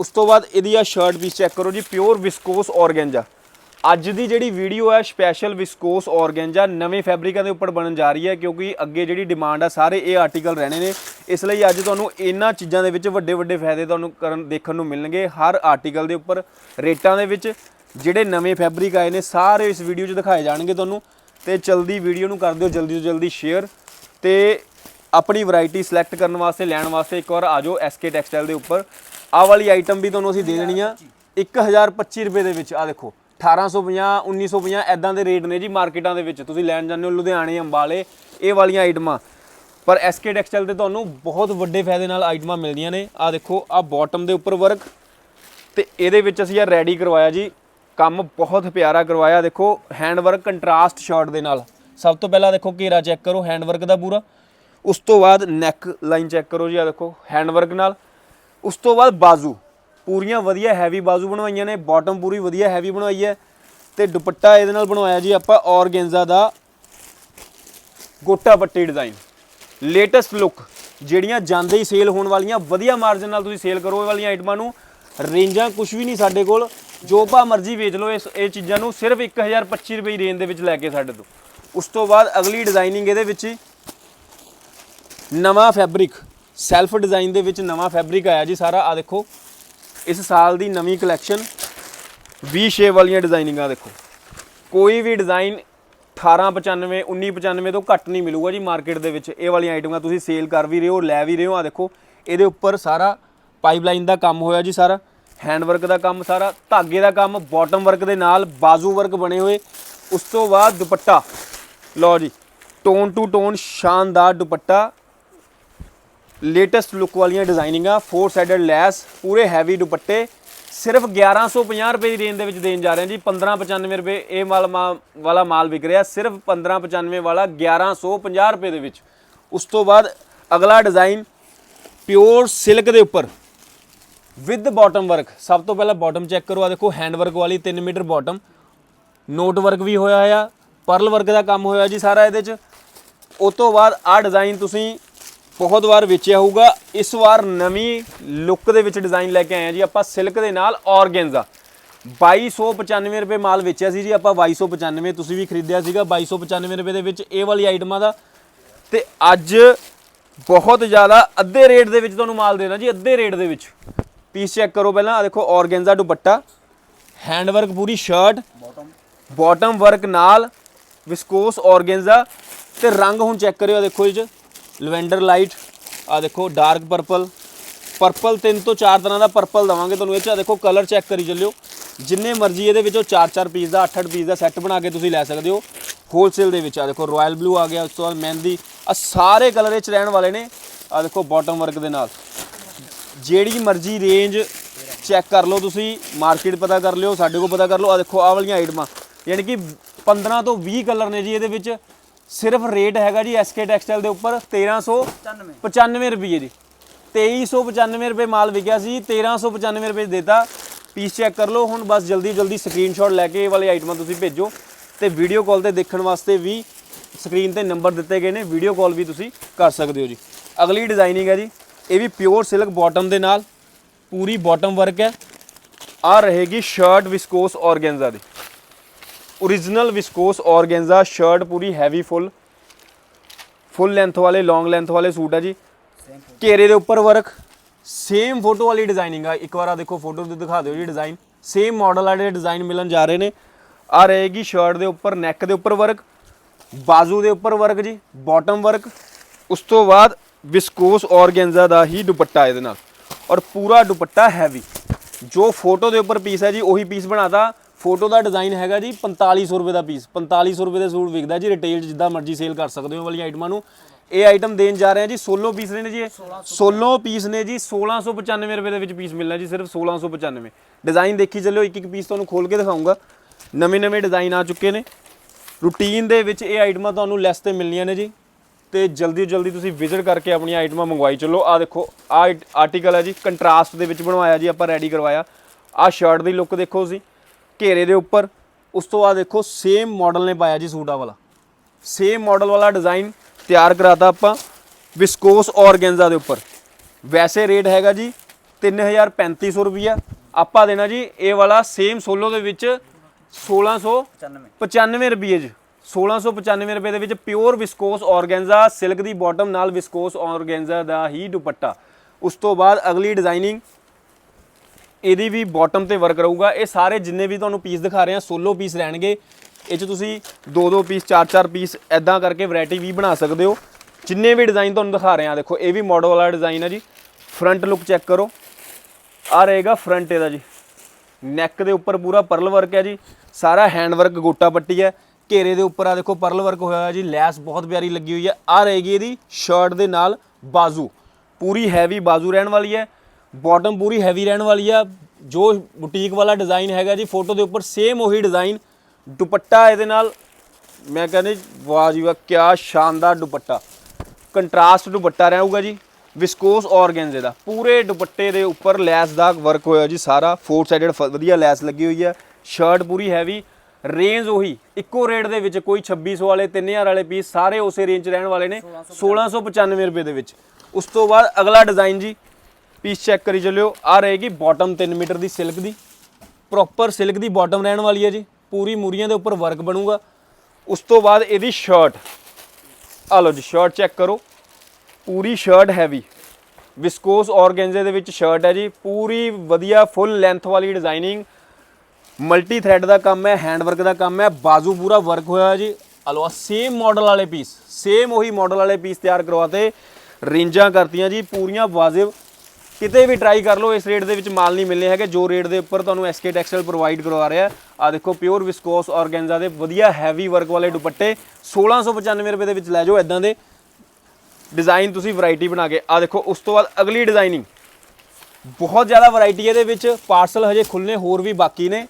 ਉਸ ਤੋਂ ਬਾਅਦ ਇਹਦੀ ਆ ਸ਼ਰਟ ਪੀਸ ਚੈੱਕ ਕਰੋ ਜੀ ਪਿਓਰ ਵਿਸਕੋਸ ਔਰਗੈਂਜਾ ਅੱਜ ਦੀ ਜਿਹੜੀ ਵੀਡੀਓ ਹੈ ਸਪੈਸ਼ਲ ਵਿਸਕੋਸ ਔਰਗੈਂਜਾ ਨਵੇਂ ਫੈਬਰਿਕਾਂ ਦੇ ਉੱਪਰ ਬਣਨ ਜਾ ਰਹੀ ਹੈ, ਕਿਉਂਕਿ ਅੱਗੇ ਜਿਹੜੀ ਡਿਮਾਂਡ ਆ, ਸਾਰੇ ਇਹ ਆਰਟੀਕਲ ਰਹਿਣੇ ਨੇ। ਇਸ ਲਈ ਅੱਜ ਤੁਹਾਨੂੰ ਇਹਨਾਂ ਚੀਜ਼ਾਂ ਦੇ ਵਿੱਚ ਵੱਡੇ ਵੱਡੇ ਫਾਇਦੇ ਤੁਹਾਨੂੰ ਕਰਨ, ਦੇਖਣ ਨੂੰ ਮਿਲਣਗੇ ਹਰ ਆਰਟੀਕਲ ਦੇ ਉੱਪਰ, ਰੇਟਾਂ ਦੇ ਵਿੱਚ ਜਿਹੜੇ ਨਵੇਂ ਫੈਬਰਿਕ ਆਏ ਨੇ, ਸਾਰੇ ਇਸ ਵੀਡੀਓ 'ਚ ਦਿਖਾਏ ਜਾਣਗੇ ਤੁਹਾਨੂੰ। ਤੇ ਜਲਦੀ ਵੀਡੀਓ ਨੂੰ ਕਰ ਦਿਓ, ਜਲਦੀ ਤੋਂ ਜਲਦੀ ਸ਼ੇਅਰ ਤੇ ਆਪਣੀ ਵੈਰਾਈਟੀ ਸਿਲੈਕਟ ਕਰਨ ਵਾਸਤੇ, ਲੈਣ ਵਾਸਤੇ ਇੱਕ ਵਾਰ ਆ ਜਾਓ ਐਸਕੇ ਟੈਕਸਟਾਈਲ ਦੇ ਉੱਪਰ। ਆਹ ਵਾਲੀ ਆਈਟਮ ਵੀ ਤੁਹਾਨੂੰ ਅਸੀਂ ਦੇ ਦੇਣੀ ਆ 1025 ਰੁਪਏ ਦੇ ਵਿੱਚ ਆ ਦੇਖੋ। 1850 1950 ਐਦਾਂ ਦੇ ਰੇਟ ਨੇ ਜੀ ਮਾਰਕੀਟਾਂ ਦੇ ਵਿੱਚ। ਤੁਸੀਂ ਲੈਣ ਜਾਂਦੇ ਹੋ ਲੁਧਿਆਣੇ, ਅੰਬਾਲੇ, ਇਹ ਵਾਲੀਆਂ ਆਈਟਮਾਂ ਪਰ ਐਸਕੇ ਟੈਕਸਟਾਈਲ ਤੇ ਤੁਹਾਨੂੰ ਬਹੁਤ ਵੱਡੇ ਫਾਇਦੇ ਨਾਲ ਆਈਟਮਾਂ ਮਿਲਦੀਆਂ ਨੇ। ਆ ਦੇਖੋ ਆ ਬਾਟਮ ਦੇ ਉੱਪਰ ਵਰਕ ਤੇ ਇਹਦੇ ਵਿੱਚ ਅਸੀਂ ਆ ਰੈਡੀ ਕਰਵਾਇਆ ਜੀ। ਕੰਮ ਬਹੁਤ ਪਿਆਰਾ ਕਰਵਾਇਆ। ਦੇਖੋ ਹੈਂਡ ਵਰਕ ਕੰਟਰਾਸਟ ਸ਼ਾਰਟ ਦੇ ਨਾਲ। ਸਭ ਤੋਂ ਪਹਿਲਾਂ ਦੇਖੋ, ਘੇਰਾ ਚੈੱਕ ਕਰੋ ਹੈਂਡ ਵਰਕ ਦਾ ਪੂਰਾ। ਉਸ ਤੋਂ ਬਾਅਦ ਨੈਕ ਲਾਈਨ ਚੈੱਕ ਕਰੋ ਜੀ ਆ ਦੇਖੋ ਹੈਂਡ ਵਰਕ ਨਾਲ। ਉਸ ਤੋਂ ਬਾਅਦ ਬਾਜ਼ੂ। ਪੂਰੀਆਂ ਵਧੀਆ ਹੈਵੀ ਬਾਜ਼ੂ ਬਣਵਾਈਆਂ ਨੇ ਬਾਟਮ ਪੂਰੀ ਵਧੀਆ ਹੈਵੀ ਬਣਵਾਈ ਹੈ ਤੇ ਦੁਪੱਟਾ ਇਹਦੇ ਨਾਲ ਬਣਵਾਇਆ ਜੀ ਆਪਾਂ ਔਰਗੈਂਜ਼ਾ ਦਾ ਗੋਟਾ ਪੱਟੀ ਡਿਜ਼ਾਈਨ ਲੇਟੈਸਟ ਲੁੱਕ ਜਿਹੜੀਆਂ ਜਾਂਦੇ ਹੀ ਸੇਲ ਹੋਣ ਵਾਲੀਆਂ, ਵਧੀਆ ਮਾਰਜਨ ਨਾਲ ਤੁਸੀਂ ਸੇਲ ਕਰੋ ਇਹ ਵਾਲੀਆਂ ਆਈਟਮਾਂ ਨੂੰ। ਰੇਂਜਾਂ ਕੁਝ ਵੀ ਨਹੀਂ ਸਾਡੇ ਕੋਲ, ਜੋ ਭਾ ਮਰਜ਼ੀ ਵੇਚ ਲਓ, ਇਸ ਇਹ ਚੀਜ਼ਾਂ ਨੂੰ ਸਿਰਫ 1025 ਰੁਪਏ ਰੇਂਜ ਦੇ ਵਿੱਚ ਲੈ ਕੇ ਸਾਡੇ ਤੋਂ। ਉਸ ਤੋਂ ਬਾਅਦ ਅਗਲੀ ਡਿਜ਼ਾਈਨਿੰਗ ਇਹਦੇ ਵਿੱਚ ਨਵਾਂ ਫੈਬਰਿਕ ਸੈਲਫ ਡਿਜ਼ਾਈਨ ਦੇ ਵਿੱਚ ਨਵਾਂ ਫੈਬਰਿਕ ਆਇਆ ਜੀ ਸਾਰਾ ਆ ਦੇਖੋ। ਇਸ ਸਾਲ ਦੀ ਨਵੀਂ ਕਲੈਕਸ਼ਨ ਵੀ ਸ਼ੇਪ ਵਾਲੀਆਂ ਡਿਜ਼ਾਈਨਿੰਗਾਂ ਦੇਖੋ। ਕੋਈ ਵੀ ਡਿਜ਼ਾਈਨ 1895 1995 ਤੋਂ ਘੱਟ ਨਹੀਂ ਮਿਲੂਗਾ ਜੀ ਮਾਰਕੀਟ ਦੇ ਵਿੱਚ। ਇਹ ਵਾਲੀਆਂ ਆਈਟਮਾਂ ਤੁਸੀਂ ਸੇਲ ਕਰ ਵੀ ਰਹੇ ਹੋ, ਲੈ ਵੀ ਰਹੇ ਹੋ। ਆ ਦੇਖੋ, ਇਹਦੇ ਉੱਪਰ ਸਾਰਾ ਪਾਈਪਲਾਈਨ ਦਾ ਕੰਮ ਹੋਇਆ ਜੀ ਸਾਰਾ। ਹੈਂਡ ਵਰਕ ਦਾ ਕੰਮ ਸਾਰਾ, ਧਾਗੇ ਦਾ ਕੰਮ, ਬਾਟਮ ਵਰਕ ਦੇ ਨਾਲ ਬਾਜ਼ੂ ਵਰਕ ਬਣੇ ਹੋਏ। ਉਸ ਤੋਂ ਬਾਅਦ ਦੁਪੱਟਾ। ਲਓ ਜੀ, ਟੋਨ ਟੂ ਟੋਨ ਸ਼ਾਨਦਾਰ ਦੁਪੱਟਾ। ਲੇਟੈਸਟ ਲੁੱਕ ਵਾਲੀਆਂ ਡਿਜ਼ਾਈਨਿੰਗਾਂ ਫੋਰ ਸਾਈਡਡ ਲੈਸ, ਪੂਰੇ ਹੈਵੀ ਦੁਪੱਟੇ, ਸਿਰਫ 1150 ਰੁਪਏ ਦੀ ਰੇਂਜ ਦੇ ਵਿੱਚ ਦੇਣ ਜਾ ਰਹੇ ਹਾਂ ਜੀ। 1595 ਰੁਪਏ ਇਹ ਮਾਲ ਮਾ- ਵਾਲਾ ਮਾਲ ਵਿਕ ਰਿਹਾ, ਸਿਰਫ 1595 ਵਾਲਾ 1150 ਰੁਪਏ ਦੇ ਵਿੱਚ। ਉਸ ਤੋਂ ਬਾਅਦ ਅਗਲਾ ਡਿਜ਼ਾਈਨ ਪਿਓਰ ਸਿਲਕ ਦੇ ਉੱਪਰ ਵਿਦ ਬਾਟਮ ਵਰਕ ਸਭ ਤੋਂ ਪਹਿਲਾਂ ਬਾਟਮ ਚੈੱਕ ਕਰੋ, ਆ ਦੇਖੋ ਹੈਂਡ ਵਰਕ ਵਾਲੀ 3 ਮੀਟਰ ਬਾਟਮ ਨੋਟ ਵਰਕ ਵੀ ਹੋਇਆ ਆ, ਪਰਲ ਵਰਕ ਦਾ ਕੰਮ ਹੋਇਆ ਜੀ ਸਾਰਾ ਇਹਦੇ 'ਚ। ਉਸ ਤੋਂ ਬਾਅਦ ਆ ਡਿਜ਼ਾਈਨ ਤੁਸੀਂ ਬਹੁਤ ਵਾਰ ਵੇਚਿਆ ਹੋਊਗਾ। ਇਸ ਵਾਰ ਨਵੀਂ ਲੁੱਕ ਦੇ ਵਿੱਚ ਡਿਜ਼ਾਈਨ ਲੈ ਕੇ ਆਏ ਆ ਜੀ ਆਪਾਂ ਸਿਲਕ ਦੇ ਨਾਲ ਔਰਗੈਂਜ਼ਾ। 2295 ਰੁਪਏ ਮਾਲ ਵੇਚਿਆ ਸੀ ਜੀ, ਆਪਾਂ 2295 ਤੁਸੀਂ ਵੀ ਖਰੀਦਿਆ ਸੀਗਾ 2295 ਰੁਪਏ ਦੇ ਵਿੱਚ ਇਹ ਵਾਲੀ ਆਈਟਮਾਂ ਦਾ। ਤੇ ਅੱਜ ਬਹੁਤ ਜ਼ਿਆਦਾ ਅੱਧੇ ਰੇਟ ਦੇ ਵਿੱਚ ਤੁਹਾਨੂੰ ਮਾਲ ਦੇਣਾ ਜੀ, ਅੱਧੇ ਰੇਟ ਦੇ ਵਿੱਚ। ਪੀਸ ਚੈੱਕ ਕਰੋ ਪਹਿਲਾਂ ਆ ਦੇਖੋ ਔਰਗੈਂਜ਼ਾ ਦੁਪੱਟਾ। ਹੈਂਡ ਵਰਕ ਪੂਰੀ ਸ਼ਰਟ ਬਾਟਮ ਵਰਕ ਨਾਲ ਵਿਸਕੋਸ ਔਰਗੈਂਜ਼ਾ। ਤੇ ਰੰਗ ਹੁਣ ਚੈੱਕ ਕਰਿਓ ਦੇਖੋ ਇਹ ਚ। ਲਵੈਂਡਰ ਲਾਈਟ ਆ ਦੇਖੋ ਡਾਰਕ ਪਰਪਲ। ਪਰਪਲ ਤਿੰਨ ਤੋਂ ਚਾਰ ਤਰ੍ਹਾਂ ਦਾ ਪਰਪਲ ਦਵਾਂਗੇ ਤੁਹਾਨੂੰ, ਇਹ ਚ ਆਹ ਦੇਖੋ ਕਲਰ ਚੈੱਕ ਕਰੀ ਚੱਲਿਓ। ਜਿੰਨੇ ਮਰਜ਼ੀ ਇਹਦੇ ਵਿੱਚੋਂ 4-4 ਪੀਸ ਦਾ 8-8 ਪੀਸ ਦਾ ਸੈੱਟ ਬਣਾ ਕੇ ਤੁਸੀਂ ਲੈ ਸਕਦੇ ਹੋ। ਹੋਲਸੇਲ ਦੇ ਵਿੱਚ ਆ ਦੇਖੋ ਰਾਇਲ ਬਲੂ ਆ ਗਿਆ, ਉਸ ਤੋਂ ਬਾਅਦ ਮਹਿੰਦੀ ਆ ਸਾਰੇ ਕਲਰ ਇਹ ਚ ਰਹਿਣ ਵਾਲੇ ਨੇ। ਆ ਦੇਖੋ ਬਾਟਮ ਵਰਕ ਦੇ ਨਾਲ। ਜਿਹੜੀ ਮਰਜ਼ੀ ਰੇਂਜ ਚੈੱਕ ਕਰ ਲਓ ਤੁਸੀਂ ਮਾਰਕੀਟ ਪਤਾ ਕਰ ਲਿਓ, ਸਾਡੇ ਕੋਲ ਪਤਾ ਕਰ ਲਓ। ਆ ਦੇਖੋ, ਆਹ ਵਾਲੀਆਂ ਆਈਟਮਾਂ ਯਾਨੀ ਕਿ 15 ਤੋਂ 20 ਕਲਰ ਨੇ ਜੀ ਇਹਦੇ ਵਿੱਚ। ਸਿਰਫ ਰੇਟ ਹੈਗਾ ਜੀ ਐਸਕੇ ਟੈਕਸਟਾਈਲ ਦੇ ਉੱਪਰ 1395 ਰੁਪਏ ਜੀ। 2395 ਰੁਪਏ ਮਾਲ ਵਿਕਿਆ ਸੀ 1395 ਰੁਪਏ 'ਚ ਦੇਤਾ। ਪੀਸ ਚੈੱਕ ਕਰ ਲਓ, ਹੁਣ ਬਸ ਜਲਦੀ ਜਲਦੀ ਸਕਰੀਨਸ਼ਾਟ ਲੈ ਕੇ ਇਹ ਵਾਲੀ ਆਈਟਮਾਂ ਤੁਸੀਂ ਭੇਜੋ। ਤੇ ਵੀਡੀਓ ਕਾਲ ਤੇ ਦੇਖਣ ਵਾਸਤੇ ਵੀ ਸਕਰੀਨ ਤੇ ਨੰਬਰ ਦਿੱਤੇ ਗਏ ਨੇ ਵੀਡੀਓ ਕਾਲ ਵੀ ਤੁਸੀਂ ਕਰ ਸਕਦੇ ਹੋ ਜੀ। ਅਗਲੀ ਡਿਜ਼ਾਈਨਿੰਗ ਹੈ ਜੀ, ਇਹ ਵੀ ਪਿਓਰ ਸਿਲਕ ਬਾਟਮ ਦੇ ਨਾਲ। ਪੂਰੀ ਬਾਟਮ ਵਰਕ ਹੈ। ਆ ਰਹੇਗੀ ਸ਼ਰਟ ਵਿਸਕੋਸ ਔਰਗੈਂਜ਼ਾ ਦੀ। ओरिजिनल ਵਿਸਕੋਸ ਔਰਗੈਂਜ਼ਾ ਸ਼ਰਟ ਪੂਰੀ ਹੈਵੀ ਫੁੱਲ ਫੁੱਲ ਲੈਂਥ ਵਾਲੇ ਲੌਂਗ ਲੈਂਥ ਵਾਲੇ ਸੂਟ ਹੈ ਜੀ ਘੇਰੇ ਦੇ ਉੱਪਰ ਵਰਕ ਸੇਮ ਫੋਟੋ ਵਾਲੀ ਡਿਜ਼ਾਈਨਿੰਗ ਆ ਇੱਕ ਵਾਰ ਆ ਦੇਖੋ ਫੋਟੋ ਤੇ ਦਿਖਾ ਦਿਓ ਜੀ ਡਿਜ਼ਾਈਨ ਸੇਮ ਮਾਡਲ ਵਾਲੇ ਡਿਜ਼ਾਈਨ ਮਿਲਣ ਜਾ ਰਹੇ ਨੇ ਆ ਰਹੇਗੀ ਸ਼ਰਟ ਦੇ ਉੱਪਰ ਨੈਕ ਦੇ ਉੱਪਰ ਵਰਕ ਬਾਜ਼ੂ ਦੇ ਉੱਪਰ ਵਰਕ ਜੀ ਬਾਟਮ ਵਰਕ ਉਸ ਤੋਂ ਬਾਅਦ ਵਿਸਕੋਸ ਔਰਗੈਂਜ਼ਾ ਦਾ ਹੀ ਦੁਪੱਟਾ ਇਹਦੇ ਨਾਲ ਔਰ ਪੂਰਾ ਦੁਪੱਟਾ ਹੈਵੀ ਜੋ ਫੋਟੋ ਦੇ ਉੱਪਰ ਪੀਸ ਹੈ ਜੀ ਉਹੀ ਪੀਸ ਬਣਾਤਾ ਫੋਟੋ ਦਾ ਡਿਜ਼ਾਈਨ ਹੈਗਾ ਜੀ 4500 ਰੁਪਏ ਦਾ ਪੀਸ। 4500 ਰੁਪਏ ਦੇ ਸੂਟ ਵਿਕਦਾ ਜੀ ਰਿਟੇਲ ਜਿੱਦਾਂ ਮਰਜ਼ੀ ਸੇਲ ਕਰ ਸਕਦੇ ਹੋ ਇਹ ਵਾਲੀ ਆਈਟਮਾਂ ਨੂੰ। ਇਹ ਆਈਟਮ ਦੇਣ ਜਾ ਰਹੇ ਹਾਂ ਜੀ 16 ਪੀਸ ਨੇ ਜੀ ਇਹ। 16 ਪੀਸ ਨੇ ਜੀ 1695 ਰੁਪਏ ਦੇ ਵਿੱਚ ਪੀਸ ਮਿਲਣਾ ਜੀ, ਸਿਰਫ 1695 ਡਿਜ਼ਾਈਨ ਦੇਖੀ ਚੱਲਿਓ ਇੱਕ ਇੱਕ ਪੀਸ ਤੁਹਾਨੂੰ ਖੋਲ ਕੇ ਦਿਖਾਉਂਗਾ। ਨਵੇਂ ਨਵੇਂ ਡਿਜ਼ਾਈਨ ਆ ਚੁੱਕੇ ਨੇ। ਰੂਟੀਨ ਦੇ ਵਿੱਚ ਇਹ ਆਈਟਮਾਂ ਤੁਹਾਨੂੰ ਲੈਸ ਤੇ ਮਿਲਣੀਆਂ ਨੇ ਜੀ। ਤੇ ਜਲਦੀ ਤੋਂ ਜਲਦੀ ਤੁਸੀਂ ਵਿਜ਼ਿਟ ਕਰਕੇ ਆਪਣੀਆਂ ਆਈਟਮਾਂ ਮੰਗਵਾਈ ਚੱਲੋ। ਆ ਦੇਖੋ ਆ ਆਰਟੀਕਲ ਹੈ ਜੀ ਕੰਟਰਾਸਟ ਦੇ ਵਿੱਚ ਬਣਵਾਇਆ ਜੀ, ਆਪਾਂ ਰੈਡੀ ਕਰਵਾਇਆ। ਆ ਸ਼ਰਟ ਦੀ ਲੁੱਕ ਦੇਖੋ ਤੁਸੀਂ। ਘੇਰੇ ਦੇ ਉੱਪਰ। ਉਸ ਤੋਂ ਬਾਅਦ ਦੇਖੋ ਸੇਮ ਮਾਡਲ ਨੇ ਪਾਇਆ ਜੀ ਸੂਟਾ ਵਾਲਾ। ਸੇਮ ਮਾਡਲ ਵਾਲਾ ਡਿਜ਼ਾਈਨ ਤਿਆਰ ਕਰਾਤਾ ਆਪਾਂ ਵਿਸਕੋਸ ਔਰਗੈਂਜ਼ਾ ਦੇ ਉੱਪਰ। ਵੈਸੇ ਰੇਟ ਹੈਗਾ ਜੀ 3350 ਰੁਪਿਆ ਆਪਾਂ ਦੇਣਾ ਜੀ ਇਹ ਵਾਲਾ ਸੇਮ ਸੋਲੋ ਦੇ ਵਿੱਚ 1695 ਰੁਪਏ ਜੀ 1695 ਰੁਪਏ ਦੇ ਵਿੱਚ ਪਿਓਰ ਵਿਸਕੋਸ ਔਰਗੈਂਜ਼ਾ ਸਿਲਕ ਦੀ ਬਾਟਮ ਨਾਲ ਵਿਸਕੋਸ ਔਰਗੈਂਜ਼ਾ ਦਾ ਹੀ ਦੁਪੱਟਾ। ਉਸ ਤੋਂ ਬਾਅਦ ਅਗਲੀ ਡਿਜ਼ਾਈਨਿੰਗ ਇਹਦੀ ਵੀ ਬਾਟਮ ਤੇ ਵਰਕ ਰਹੂਗਾ। ਇਹ ਸਾਰੇ ਜਿੰਨੇ ਵੀ ਤੁਹਾਨੂੰ ਪੀਸ ਦਿਖਾ ਰਹੇ ਹਾਂ, ਸੋਲੋ ਪੀਸ ਰਹਿਣਗੇ। ਇਹ ਚ ਤੁਸੀਂ ਦੋ ਦੋ ਪੀਸ ਚਾਰ ਚਾਰ ਪੀਸ ਐਦਾਂ ਕਰਕੇ ਵੈਰਾਈਟੀ ਵੀ ਬਣਾ ਸਕਦੇ ਹੋ। ਜਿੰਨੇ ਵੀ ਡਿਜ਼ਾਈਨ ਤੁਹਾਨੂੰ ਦਿਖਾ ਰਹੇ ਹਾਂ, ਦੇਖੋ, ਇਹ ਵੀ ਮਾਡਲ ਵਾਲਾ ਡਿਜ਼ਾਈਨ ਹੈ ਜੀ। ਫਰੰਟ ਲੁੱਕ ਚੈੱਕ ਕਰੋ। ਆ ਰਹੇਗਾ ਫਰੰਟ ਇਹਦਾ ਜੀ। ਨੈਕ ਦੇ ਉੱਪਰ ਪੂਰਾ ਪਰਲ ਵਰਕ ਹੈ ਜੀ। ਸਾਰਾ ਹੈਂਡ ਵਰਕ ਗੋਟਾ ਪੱਟੀ ਹੈ। ਘੇਰੇ ਦੇ ਉੱਪਰ ਆ ਦੇਖੋ ਪਰਲ ਵਰਕ ਹੋਇਆ ਹੋਇਆ ਜੀ। ਲੈਸ ਬਹੁਤ ਪਿਆਰੀ ਲੱਗੀ ਹੋਈ ਹੈ। ਆ ਰਹੇਗੀ ਇਹਦੀ ਸ਼ਰਟ ਦੇ ਨਾਲ ਬਾਜ਼ੂ। ਪੂਰੀ ਹੈਵੀ ਬਾਜ਼ੂ ਰਹਿਣ ਵਾਲੀ ਹੈ। ਬਾਟਮ ਪੂਰੀ ਹੈਵੀ ਰਹਿਣ ਵਾਲੀ ਆ। ਜੋ ਬੁਟੀਕ ਵਾਲਾ ਡਿਜ਼ਾਈਨ ਹੈਗਾ ਜੀ ਫੋਟੋ ਦੇ ਉੱਪਰ ਸੇਮ ਉਹੀ ਡਿਜ਼ਾਈਨ ਦੁਪੱਟਾ ਇਹਦੇ ਨਾਲ ਮੈਂ ਕਹਿੰਦੇ ਵਾਹ ਜੀ ਵਾਹ ਕੀ ਸ਼ਾਨਦਾਰ ਦੁਪੱਟਾ। ਕੰਟਰਾਸਟ ਦੁਪੱਟਾ ਰਹੂਗਾ ਜੀ ਵਿਸਕੋਸ ਔਰਗੈਂਜ਼ੇ ਦਾ। ਪੂਰੇ ਦੁਪੱਟੇ ਦੇ ਉੱਪਰ ਲੈਸ ਦਾ ਵਰਕ ਹੋਇਆ ਜੀ ਸਾਰਾ। ਫੋਰ ਸਾਈਡਡ ਵਧੀਆ ਲੈਸ ਲੱਗੀ ਹੋਈ ਹੈ ਸ਼ਰਟ ਪੂਰੀ ਹੈਵੀ ਰੇਂਜ ਉਹੀ ਇੱਕੋ ਰੇਟ ਦੇ ਵਿੱਚ ਕੋਈ 2600 ਵਾਲੇ 3000 ਵਾਲੇ ਪੀਸ ਸਾਰੇ ਉਸੇ ਰੇਂਜ 'ਚ ਰਹਿਣ ਵਾਲੇ ਨੇ। 1695 ਰੁਪਏ ਦੇ ਵਿੱਚ। ਉਸ ਤੋਂ ਬਾਅਦ ਅਗਲਾ ਡਿਜ਼ਾਈਨ ਜੀ ਪੀਸ ਚੈੱਕ ਕਰੀ ਚੱਲਿਓ। ਆ ਰਹੇਗੀ ਬਾਟਮ 3 ਮੀਟਰ ਦੀ ਸਿਲਕ ਦੀ। ਪ੍ਰੋਪਰ ਸਿਲਕ ਦੀ ਬਾਟਮ ਰਹਿਣ ਵਾਲੀ ਹੈ ਜੀ। ਪੂਰੀ ਮੂਰੀਆਂ ਦੇ ਉੱਪਰ ਵਰਕ ਬਣੂਗਾ। ਉਸ ਤੋਂ ਬਾਅਦ ਇਹਦੀ ਸ਼ਰਟ ਆ ਲਓ ਜੀ ਸ਼ਰਟ ਚੈੱਕ ਕਰੋ। ਪੂਰੀ ਸ਼ਰਟ ਹੈਵੀ ਵਿਸਕੋਸ ਔਰਗੈਂਜ਼ੇ ਦੇ ਵਿੱਚ ਸ਼ਰਟ ਹੈ ਜੀ। ਪੂਰੀ ਵਧੀਆ ਫੁੱਲ ਲੈਂਥ ਵਾਲੀ ਡਿਜ਼ਾਈਨਿੰਗ ਮਲਟੀ ਥ੍ਰੈਡ ਦਾ ਕੰਮ ਹੈ ਹੈਂਡ ਵਰਕ ਦਾ ਕੰਮ ਹੈ। ਬਾਜ਼ੂ ਪੂਰਾ ਵਰਕ ਹੋਇਆ ਹੈ ਜੀ ਅਲਵਾ ਸੇਮ ਮਾਡਲ ਵਾਲੇ ਪੀਸ ਸੇਮ ਉਹੀ ਮਾਡਲ ਵਾਲੇ ਪੀਸ ਤਿਆਰ ਕਰਵਾਤੇ। ਰੇਂਜਾਂ ਕਰਤੀਆਂ ਜੀ। ਪੂਰੀਆਂ ਵਾਜਿਬ ਕਿਤੇ ਵੀ ਟਰਾਈ ਕਰ ਲਓ, ਇਸ ਰੇਟ ਦੇ ਵਿੱਚ ਮਾਲ ਨਹੀਂ ਮਿਲਨੇ ਹੈਗੇ। ਜੋ ਰੇਟ ਦੇ ਉੱਪਰ ਤੁਹਾਨੂੰ ਐਸਕੇ ਟੈਕਸਟਾਈਲ ਪ੍ਰੋਵਾਈਡ ਕਰਵਾ ਰਿਹਾ ਆ ਦੇਖੋ ਪਿਓਰ ਵਿਸਕੋਸ ਔਰਗੈਂਜ਼ਾ ਦੇ ਵਧੀਆ ਹੈਵੀ ਵਰਕ ਵਾਲੇ ਦੁਪੱਟੇ। 1695 ਰੁਪਏ ਦੇ ਵਿੱਚ ਲੈ ਜਾਓ ਇਦਾਂ ਦੇ। ਡਿਜ਼ਾਈਨ ਤੁਸੀਂ ਵੈਰਾਈਟੀ ਬਣਾ ਕੇ ਆ ਦੇਖੋ, ਉਸ ਤੋਂ ਬਾਅਦ ਅਗਲੀ ਡਿਜ਼ਾਈਨਿੰਗ ਬਹੁਤ ਜ਼ਿਆਦਾ ਵੈਰਾਈਟੀ ਇਹਦੇ ਵਿੱਚ ਪਾਰਸਲ ਹਜੇ ਖੁੱਲਨੇ ਹੋਰ ਵੀ ਬਾਕੀ ਨੇ।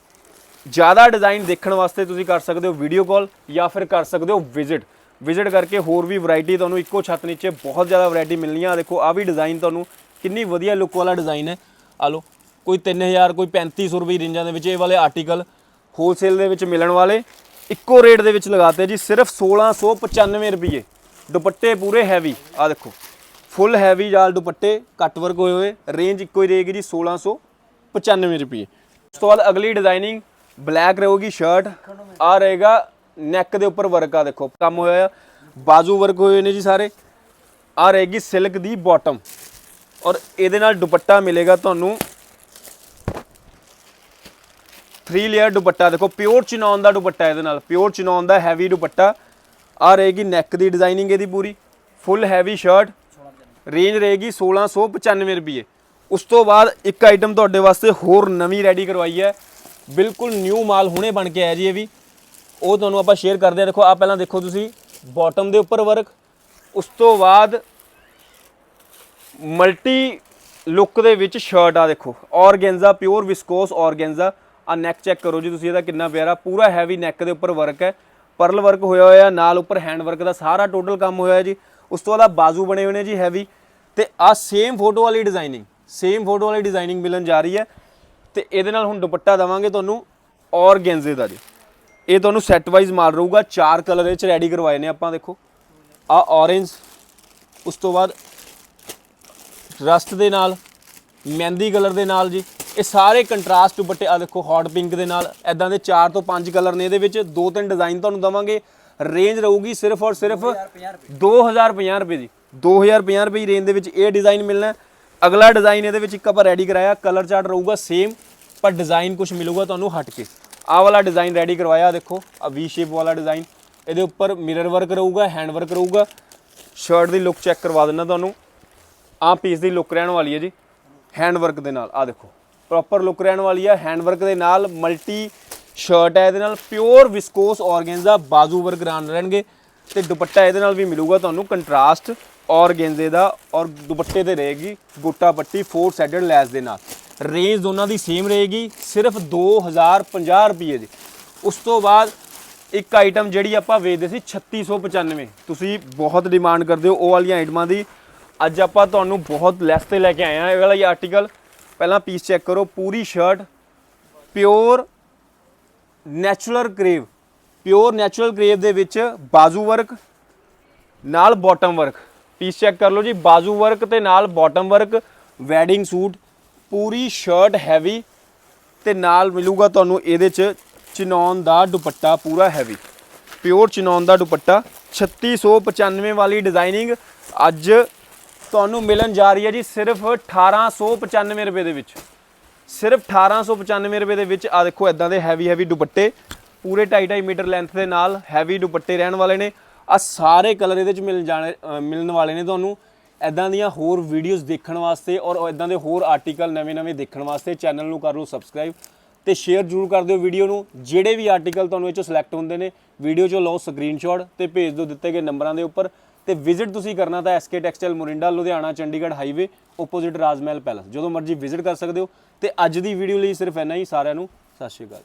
ਜ਼ਿਆਦਾ ਡਿਜ਼ਾਈਨ ਦੇਖਣ ਵਾਸਤੇ ਤੁਸੀਂ ਕਰ ਸਕਦੇ ਹੋ ਵੀਡੀਓ ਕਾਲ ਜਾਂ ਫਿਰ ਕਰ ਸਕਦੇ ਹੋ ਵਿਜ਼ਿਟ ਵਿਜ਼ਿਟ ਕਰਕੇ ਹੋਰ ਵੀ ਵੈਰਾਈਟੀ ਤੁਹਾਨੂੰ ਇੱਕੋ ਛੱਤ ਨੀਚੇ ਬਹੁਤ ਜ਼ਿਆਦਾ ਵੈਰਾਈਟੀ ਮਿਲਣੀ ਆ ਦੇਖੋ ਆ ਵੀ ਡਿਜ਼ਾਈਨ ਤੁਹਾਨੂੰ ਕਿੰਨੀ ਵਧੀਆ ਲੁੱਕ ਵਾਲਾ ਡਿਜ਼ਾਈਨ ਹੈ। ਆ ਲਓ, ਕੋਈ 3000 ਕੋਈ 3500 ਰੁਪਏ ਰੇਂਜਾਂ ਦੇ ਵਿੱਚ ਇਹ ਵਾਲੇ ਆਰਟੀਕਲ ਹੋਲਸੇਲ ਦੇ ਵਿੱਚ ਮਿਲਣ ਵਾਲੇ। ਇੱਕੋ ਰੇਟ ਦੇ ਵਿੱਚ ਲਗਾਤੇ ਜੀ, ਸਿਰਫ 1695 ਰੁਪਏ। ਦੁਪੱਟੇ ਪੂਰੇ ਹੈਵੀ ਆ ਦੇਖੋ। ਫੁੱਲ ਹੈਵੀ ਜਾਲ ਦੁਪੱਟੇ ਕੱਟ ਵਰਕ ਹੋਏ ਹੋਏ ਰੇਂਜ ਇੱਕੋ ਹੀ ਰਹੇਗੀ ਜੀ 1695 ਰੁਪਏ। ਉਸ ਤੋਂ ਬਾਅਦ ਅਗਲੀ ਡਿਜ਼ਾਈਨਿੰਗ ਬਲੈਕ ਰਹੂਗੀ ਸ਼ਰਟ ਆ ਰਹੇਗਾ ਨੈਕ ਦੇ ਉੱਪਰ ਵਰਕ ਆ ਦੇਖੋ, ਕੰਮ ਹੋਇਆ ਬਾਜ਼ੂ ਵਰਕ ਹੋਏ ਨੇ ਜੀ ਸਾਰੇ। ਆ ਰਹੇਗੀ ਸਿਲਕ ਦੀ ਬਾਟਮ ਔਰ ਇਹਦੇ ਨਾਲ ਦੁਪੱਟਾ ਮਿਲੇਗਾ ਤੁਹਾਨੂੰ। 3 ਲੇਅਰ ਦੁਪੱਟਾ, ਦੇਖੋ ਪਿਓਰ ਚਿਨੌਨ ਦਾ ਦੁਪੱਟਾ ਇਹਦੇ ਨਾਲ। ਪਿਓਰ ਚਿਨੌਨ ਦਾ ਹੈਵੀ ਦੁਪੱਟਾ। ਆ ਰਹੇਗੀ ਨੈਕ ਦੀ ਡਿਜ਼ਾਈਨਿੰਗ ਇਹਦੀ ਪੂਰੀ। ਫੁੱਲ ਹੈਵੀ ਸ਼ਰਟ ਰੇਂਜ ਰਹੇਗੀ 1695 ਰੁਪਏ। ਉਸ ਤੋਂ ਬਾਅਦ ਇੱਕ ਆਈਟਮ ਤੁਹਾਡੇ ਵਾਸਤੇ ਹੋਰ ਨਵੀਂ ਰੈਡੀ ਕਰਵਾਈ ਹੈ। ਬਿਲਕੁਲ ਨਿਊ ਮਾਲ ਹੁਣੇ ਬਣ ਕੇ ਆਇਆ ਜੀ ਇਹ ਵੀ। ਉਹ ਤੁਹਾਨੂੰ ਆਪਾਂ ਸ਼ੇਅਰ ਕਰਦੇ ਆ ਦੇਖੋ ਆ ਪਹਿਲਾਂ ਦੇਖੋ ਤੁਸੀਂ। ਬਾਟਮ ਦੇ ਉੱਪਰ ਵਰਕ ਉਸ ਤੋਂ ਬਾਅਦ ਮਲਟੀ ਲੁੱਕ ਦੇ ਵਿੱਚ ਸ਼ਰਟ ਆ ਦੇਖੋ। Organza pure viscose organza. ਆ ਨੈਕ ਚੈੱਕ ਕਰੋ ਜੀ ਤੁਸੀਂ, ਇਹਦਾ ਕਿੰਨਾ ਪਿਆਰਾ, ਪੂਰਾ ਹੈਵੀ ਨੈਕ ਦੇ ਉੱਪਰ ਵਰਕ ਹੈ। ਪਰਲ ਵਰਕ ਹੋਇਆ ਹੋਇਆ, ਨਾਲ ਉੱਪਰ ਹੈਂਡ ਵਰਕ ਦਾ ਸਾਰਾ ਟੋਟਲ ਕੰਮ ਹੋਇਆ ਹੈ ਜੀ। ਉਸ ਤੋਂ ਬਾਅਦ ਬਾਜ਼ੂ ਬਣੇ ਹੋਏ ਨੇ ਜੀ ਹੈਵੀ ਤੇ ਆ ਸੇਮ ਫੋਟੋ ਵਾਲੀ ਡਿਜ਼ਾਈਨਿੰਗ ਸੇਮ ਫੋਟੋ ਵਾਲੀ ਡਿਜ਼ਾਈਨਿੰਗ ਮਿਲਣ ਜਾ ਰਹੀ ਹੈ। ਤੇ ਇਹਦੇ ਨਾਲ ਹੁਣ ਦੁਪੱਟਾ ਦਵਾਂਗੇ ਤੁਹਾਨੂੰ ਔਰਗੈਂਜ਼ੇ ਦਾ ਜੀ। ਇਹ ਤੁਹਾਨੂੰ ਸੈੱਟ ਵਾਈਜ਼ ਮਾਲ ਰਹੂਗਾ, ਚਾਰ ਕਲਰ ਇਹ ਚ ਰੈਡੀ ਕਰਵਾਏ ਨੇ ਆਪਾਂ, ਦੇਖੋ। ਆ orange, ਉਸ ਤੋਂ ਬਾਅਦ ਰਸਟ ਦੇ ਨਾਲ, ਮਹਿੰਦੀ ਕਲਰ ਦੇ ਨਾਲ ਜੀ। ਇਹ ਸਾਰੇ ਕੰਟਰਾਸਟ ਦੁਪੱਟੇ ਆ ਦੇਖੋ ਹੌਟ ਪਿੰਕ ਦੇ ਨਾਲ। ਐਦਾਂ ਦੇ 4 ਤੋਂ 5 ਕਲਰ ਨੇ ਇਹਦੇ ਵਿੱਚ। ਦੋ ਤਿੰਨ ਡਿਜ਼ਾਈਨ ਤੁਹਾਨੂੰ ਦਵਾਂਗੇ। ਰੇਂਜ ਰਹੂਗੀ ਸਿਰਫ ਔਰ ਸਿਰਫ 2050 ਰੁਪਏ ਦੀ। 2050 ਰੁਪਏ ਦੀ ਰੇਂਜ ਦੇ ਵਿੱਚ ਇਹ ਡਿਜ਼ਾਈਨ ਮਿਲਣਾ ਅਗਲਾ ਡਿਜ਼ਾਈਨ ਇਹਦੇ ਵਿੱਚ ਇੱਕ ਆਪਾਂ ਰੈਡੀ ਕਰਾਇਆ। ਕਲਰ ਚਾਰਟ ਰਹੂਗਾ ਸੇਮ ਪਰ ਡਿਜ਼ਾਈਨ ਕੁਝ ਮਿਲੂਗਾ ਤੁਹਾਨੂੰ ਹਟ ਕੇ। ਆਹ ਵਾਲਾ ਡਿਜ਼ਾਈਨ ਰੈਡੀ ਕਰਵਾਇਆ ਦੇਖੋ ਆ ਵੀ ਸ਼ੇਪ ਵਾਲਾ ਡਿਜ਼ਾਈਨ ਇਹਦੇ ਉੱਪਰ ਮਿਰਰ ਵਰਕ ਰਹੂਗਾ ਹੈਂਡ ਵਰਕ ਰਹੂਗਾ। ਸ਼ਰਟ ਦੀ ਲੁੱਕ ਚੈੱਕ ਕਰਵਾ ਦਿੰਦਾ ਤੁਹਾਨੂੰ। ਆਹ ਪੀਸ ਦੀ ਲੁੱਕ ਰਹਿਣ ਵਾਲੀ ਹੈ ਜੀ। ਹੈਂਡ ਵਰਕ ਦੇ ਨਾਲ ਆ ਦੇਖੋ। ਪ੍ਰੋਪਰ ਲੁੱਕ ਰਹਿਣ ਵਾਲੀ ਹੈ ਹੈਂਡ ਵਰਕ ਦੇ ਨਾਲ ਮਲਟੀ ਸ਼ਰਟ ਹੈ, ਇਹਦੇ ਨਾਲ ਪਿਓਰ ਵਿਸਕੋਸ ਆਰਗੈਂਜ਼ਾ ਬਾਜ਼ੂ ਵਰਕ ਰਾਂ ਰਹਿਣਗੇ ਤੇ ਦੁਪੱਟਾ ਇਹਦੇ ਨਾਲ ਵੀ ਮਿਲੂਗਾ ਤੁਹਾਨੂੰ। ਕੰਟਰਾਸਟ ਆਰਗੈਂਜ਼ੇ ਦਾ ਔਰ ਦੁਪੱਟੇ ਤੇ ਰਹੇਗੀ ਗੋਟਾ ਪੱਟੀ ਫੋਰ ਸਾਈਡਡ ਲੈਸ ਦੇ ਨਾਲ। ਰੇਂਜ ਦੋਨਾਂ ਦੀ ਸੇਮ ਰਹੇਗੀ, ਸਿਰਫ 2050 ਰੁਪਏ ਦੀ। ਉਸ ਤੋਂ ਬਾਅਦ ਇੱਕ ਆਈਟਮ ਜਿਹੜੀ ਆਪਾਂ ਵੇਚਦੇ ਸੀ 3695 ਤੁਸੀਂ ਬਹੁਤ ਡਿਮਾਂਡ ਕਰਦੇ ਹੋ, ਉਹ ਵਾਲੀਆਂ ਆਈਟਮਾਂ ਦੀ ਅੱਜ ਆਪਾਂ ਤੁਹਾਨੂੰ ਬਹੁਤ ਲੈਸ ਤੇ ਲੈ ਕੇ ਆਏ ਆ ਇਹ ਵਾਲਾ ਇਹ ਆਰਟੀਕਲ ਪਹਿਲਾਂ ਪੀਸ ਚੈੱਕ ਕਰੋ। ਪੂਰੀ shirt pure natural crepe pure natural crepe ਦੇ ਵਿੱਚ ਬਾਜ਼ੂ ਵਰਕ ਨਾਲ ਬਾਟਮ ਵਰਕ ਪੀਸ ਚੈੱਕ ਕਰ ਲਓ ਜੀ। ਬਾਜ਼ੂ ਵਰਕ ਤੇ ਨਾਲ ਬਾਟਮ ਵਰਕ ਵੈਡਿੰਗ ਸੂਟ ਪੂਰੀ ਸ਼ਰਟ ਹੈਵੀ ਤੇ ਨਾਲ ਮਿਲੂਗਾ ਤੁਹਾਨੂੰ ਇਹਦੇ ਚ ਚਿਨੌਨ ਦਾ ਦੁਪੱਟਾ ਪੂਰਾ ਹੈਵੀ ਪਿਓਰ ਚਿਨੌਨ ਦਾ ਦੁਪੱਟਾ। 3695 ਵਾਲੀ ਡਿਜ਼ਾਈਨਿੰਗ ਅੱਜ ਤੁਹਾਨੂੰ ਮਿਲਣ ਜਾ ਰਹੀ ਹੈ ਜੀ ਸਿਰਫ 1895 ਰੁਪਏ ਦੇ ਵਿੱਚ। ਸਿਰਫ 1895 ਰੁਪਏ ਦੇ ਵਿੱਚ ਆ ਦੇਖੋ ਇਦਾਂ ਦੇ ਹੈਵੀ ਹੈਵੀ ਦੁਪੱਟੇ। ਪੂਰੇ 2.5 ਮੀਟਰ ਲੈਂਥ ਦੇ ਨਾਲ ਹੈਵੀ ਦੁਪੱਟੇ ਰਹਿਣ ਵਾਲੇ ਨੇ। ਆ ਸਾਰੇ ਕਲਰ ਇਹਦੇ ਚ ਮਿਲ ਜਾਣੇ ਮਿਲਣ ਵਾਲੇ ਨੇ ਤੁਹਾਨੂੰ। ਐਦਾਂ ਦੀਆਂ ਹੋਰ ਵੀਡੀਓਜ਼ ਦੇਖਣ ਵਾਸਤੇ ਔਰ ਐਦਾਂ ਦੇ ਹੋਰ ਆਰਟੀਕਲ ਨਵੇਂ-ਨਵੇਂ ਦੇਖਣ ਵਾਸਤੇ ਚੈਨਲ ਨੂੰ ਕਰ ਲਓ ਸਬਸਕ੍ਰਾਈਬ ਤੇ ਸ਼ੇਅਰ ਜ਼ਰੂਰ ਕਰ ਦਿਓ ਵੀਡੀਓ ਨੂੰ। ਜਿਹੜੇ ਵੀ ਆਰਟੀਕਲ ਤੁਹਾਨੂੰ ਇਹ ਚੋਂ ਸਿਲੈਕਟ ਹੁੰਦੇ ਨੇ ਵੀਡੀਓ ਚੋਂ ਲਓ ਸਕਰੀਨਸ਼ਾਟ ਤੇ ਭੇਜ ਦਿਓ ਦਿੱਤੇ ਗਏ ਨੰਬਰਾਂ ਦੇ ਉੱਪਰ। ਤੇ ਵਿਜ਼ਿਟ ਤੁਸੀਂ ਕਰਨਾ ਤਾਂ SK textile Morinda Ludhiana Chandigarh highway opposite Rajmahal palace ਜਦੋਂ ਮਰਜ਼ੀ ਵਿਜ਼ਿਟ ਕਰ ਸਕਦੇ ਹੋ। ਤੇ ਅੱਜ ਦੀ ਵੀਡੀਓ ਲਈ ਸਿਰਫ ਇੰਨਾ ਹੀ। ਸਾਰਿਆਂ ਨੂੰ ਸਤਿ ਸ਼੍ਰੀ ਅਕਾਲ।